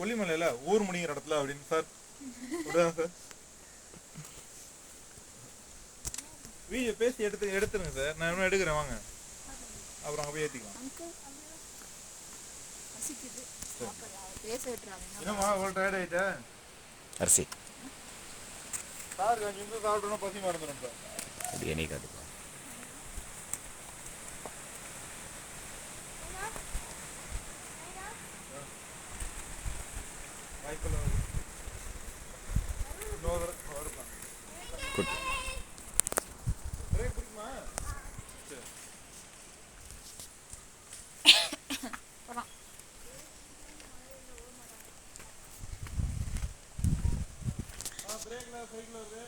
கொல்லிமலையில ஊர் முடிங்கிற இடத்துல அப்படின்னு சார். அப்படிதான் சார். வீடியோ பேசி எடுத்து எடுத்துருங்க சார். நான் இன்னும் எடுக்கிறேன் வாங்க. அப்புறம் அங்கே போய் ஏற்றிக்கலாம் என்னம்மா ஒரு டயர்ட் ஆயிட்டா? அரிசி. சார் நிமிஷம் சாப்பிட்டோன்னா பசி மறந்துடும் இப்போ அது என்னைக்காது குட் பிரேக் சரி பிரேக்ல சைக்கிள் வருது